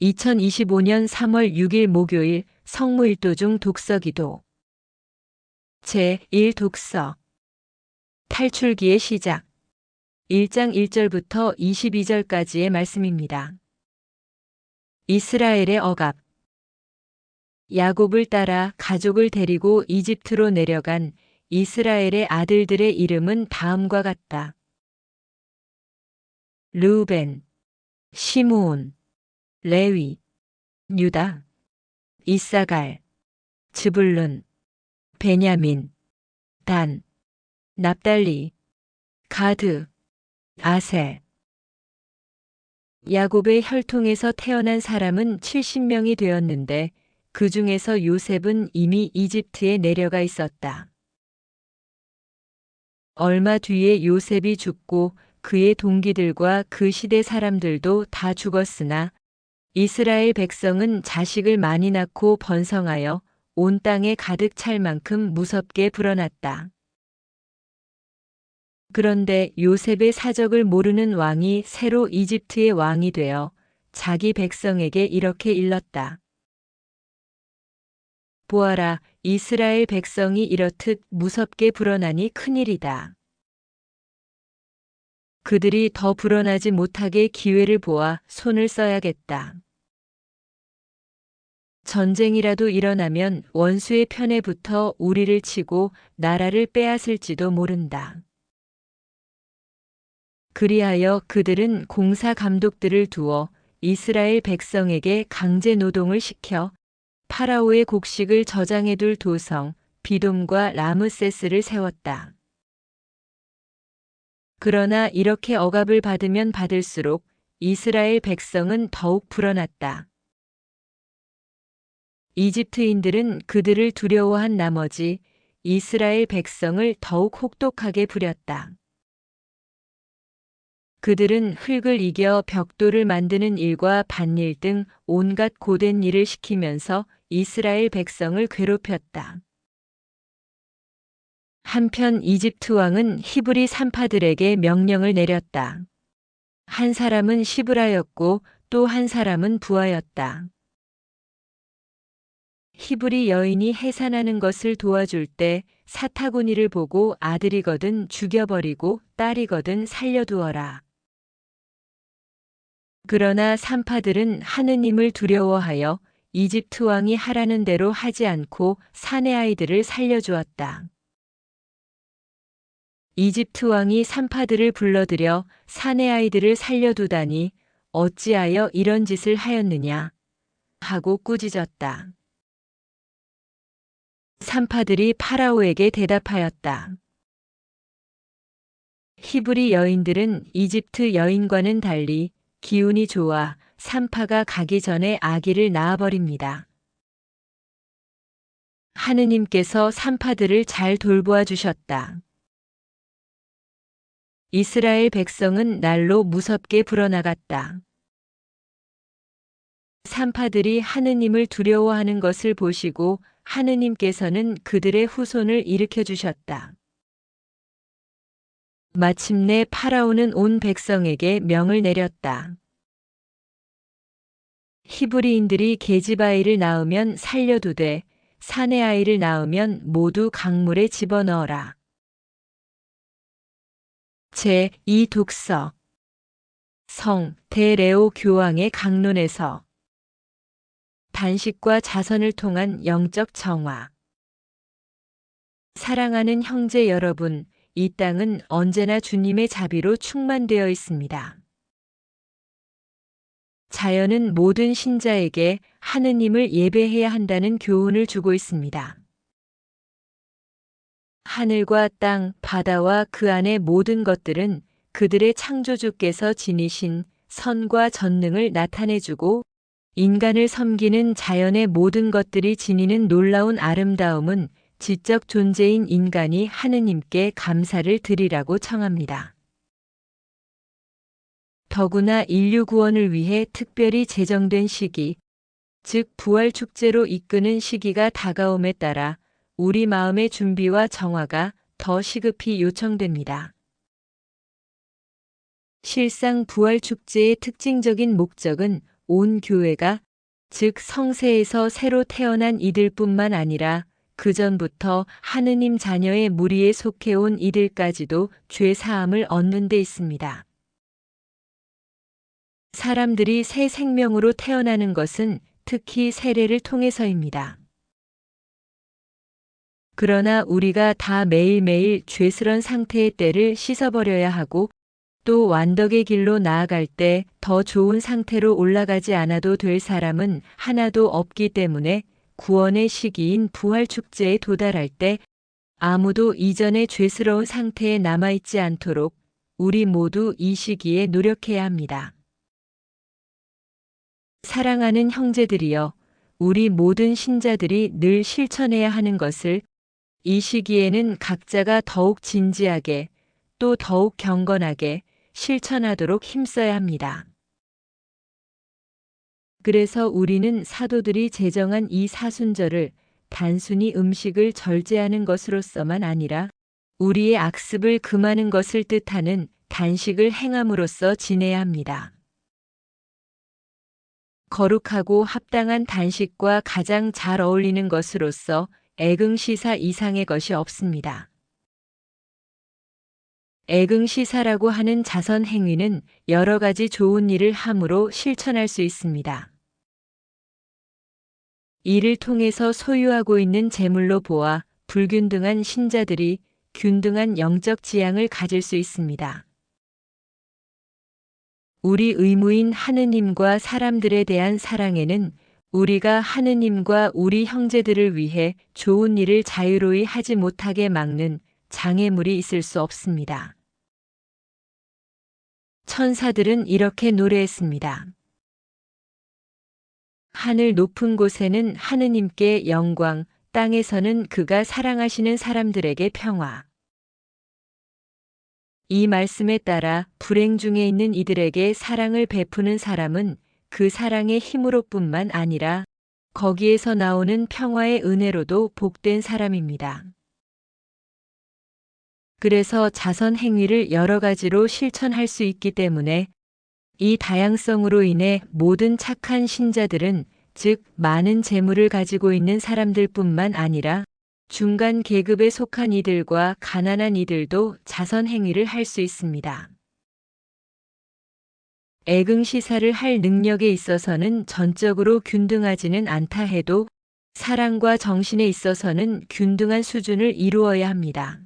2025년 3월 6일 목요일 성무일도 중 독서기도. 제1 독서. 탈출기의 시작. 1장 1절부터 22절까지의 말씀입니다. 이스라엘의 억압. 야곱을 따라 가족을 데리고 이집트로 내려간 이스라엘의 아들들의 이름은 다음과 같다. 르우벤, 시므온, 레위, 유다, 이사갈, 즈불룬, 베냐민, 단, 납달리, 가드, 아셀. 야곱의 혈통에서 태어난 사람은 70명이 되었는데 그 중에서 요셉은 이미 이집트에 내려가 있었다. 얼마 뒤에 요셉이 죽고 그의 동기들과 그 시대 사람들도 다 죽었으나 이스라엘 백성은 자식을 많이 낳고 번성하여 온 땅에 가득 찰 만큼 무섭게 불어났다. 그런데 요셉의 사적을 모르는 왕이 새로 이집트의 왕이 되어 자기 백성에게 이렇게 일렀다. 보아라, 이스라엘 백성이 이렇듯 무섭게 불어나니 큰일이다. 그들이 더 불어나지 못하게 기회를 보아 손을 써야겠다. 전쟁이라도 일어나면 원수의 편에 붙어 우리를 치고 나라를 빼앗을지도 모른다. 그리하여 그들은 공사 감독들을 두어 이스라엘 백성에게 강제 노동을 시켜 파라오의 곡식을 저장해둘 도성 비돔과 라므세스를 세웠다. 그러나 이렇게 억압을 받으면 받을수록 이스라엘 백성은 더욱 불어났다. 이집트인들은 그들을 두려워한 나머지 이스라엘 백성을 더욱 혹독하게 부렸다. 그들은 흙을 이겨 벽돌을 만드는 일과 밭일 등 온갖 고된 일을 시키면서 이스라엘 백성을 괴롭혔다. 한편 이집트 왕은 히브리 산파들에게 명령을 내렸다. 한 사람은 시브라였고 또 한 사람은 부하였다. 히브리 여인이 해산하는 것을 도와줄 때 사타구니를 보고 아들이거든 죽여버리고 딸이거든 살려두어라. 그러나 산파들은 하느님을 두려워하여 이집트 왕이 하라는 대로 하지 않고 사내 아이들을 살려주었다. 이집트 왕이 산파들을 불러들여 사내 아이들을 살려두다니 어찌하여 이런 짓을 하였느냐 하고 꾸짖었다. 산파들이 파라오에게 대답하였다. 히브리 여인들은 이집트 여인과는 달리 기운이 좋아 산파가 가기 전에 아기를 낳아버립니다. 하느님께서 산파들을 잘 돌보아 주셨다. 이스라엘 백성은 날로 무섭게 불어나갔다. 산파들이 하느님을 두려워하는 것을 보시고 하느님께서는 그들의 후손을 일으켜 주셨다. 마침내 파라오는 온 백성에게 명을 내렸다. 히브리인들이 계집아이를 낳으면 살려두되 사내 아이를 낳으면 모두 강물에 집어넣어라. 제2 독서 성 대레오 교황의 강론에서 단식과 자선을 통한 영적 정화 사랑하는 형제 여러분, 이 땅은 언제나 주님의 자비로 충만되어 있습니다. 자연은 모든 신자에게 하느님을 예배해야 한다는 교훈을 주고 있습니다. 하늘과 땅, 바다와 그 안의 모든 것들은 그들의 창조주께서 지니신 선과 전능을 나타내주고 인간을 섬기는 자연의 모든 것들이 지니는 놀라운 아름다움은 지적 존재인 인간이 하느님께 감사를 드리라고 청합니다. 더구나 인류 구원을 위해 특별히 제정된 시기, 즉 부활 축제로 이끄는 시기가 다가옴에 따라 우리 마음의 준비와 정화가 더 시급히 요청됩니다. 실상 부활 축제의 특징적인 목적은 온 교회가 즉 성세에서 새로 태어난 이들뿐만 아니라 그전부터 하느님 자녀의 무리에 속해온 이들까지도 죄 사함을 얻는 데 있습니다. 사람들이 새 생명으로 태어나는 것은 특히 세례를 통해서입니다. 그러나 우리가 다 매일매일 죄스런 상태의 때를 씻어버려야 하고 또 완덕의 길로 나아갈 때 더 좋은 상태로 올라가지 않아도 될 사람은 하나도 없기 때문에 구원의 시기인 부활 축제에 도달할 때 아무도 이전의 죄스러운 상태에 남아있지 않도록 우리 모두 이 시기에 노력해야 합니다. 사랑하는 형제들이여, 우리 모든 신자들이 늘 실천해야 하는 것을 이 시기에는 각자가 더욱 진지하게 또 더욱 경건하게 실천하도록 힘써야 합니다. 그래서 우리는 사도들이 제정한 이 사순절을 단순히 음식을 절제하는 것으로서만 아니라 우리의 악습을 금하는 것을 뜻하는 단식을 행함으로써 지내야 합니다. 거룩하고 합당한 단식과 가장 잘 어울리는 것으로서 애긍시사 이상의 것이 없습니다. 애긍시사라고 하는 자선 행위는 여러 가지 좋은 일을 함으로 실천할 수 있습니다. 이를 통해서 소유하고 있는 재물로 보아 불균등한 신자들이 균등한 영적 지향을 가질 수 있습니다. 우리 의무인 하느님과 사람들에 대한 사랑에는 우리가 하느님과 우리 형제들을 위해 좋은 일을 자유로이 하지 못하게 막는 장애물이 있을 수 없습니다. 천사들은 이렇게 노래했습니다. 하늘 높은 곳에는 하느님께 영광, 땅에서는 그가 사랑하시는 사람들에게 평화. 이 말씀에 따라 불행 중에 있는 이들에게 사랑을 베푸는 사람은 그 사랑의 힘으로뿐만 아니라 거기에서 나오는 평화의 은혜로도 복된 사람입니다. 그래서 자선 행위를 여러 가지로 실천할 수 있기 때문에 이 다양성으로 인해 모든 착한 신자들은 즉 많은 재물을 가지고 있는 사람들뿐만 아니라 중간 계급에 속한 이들과 가난한 이들도 자선 행위를 할 수 있습니다. 애긍 시사를 할 능력에 있어서는 전적으로 균등하지는 않다 해도 사랑과 정신에 있어서는 균등한 수준을 이루어야 합니다.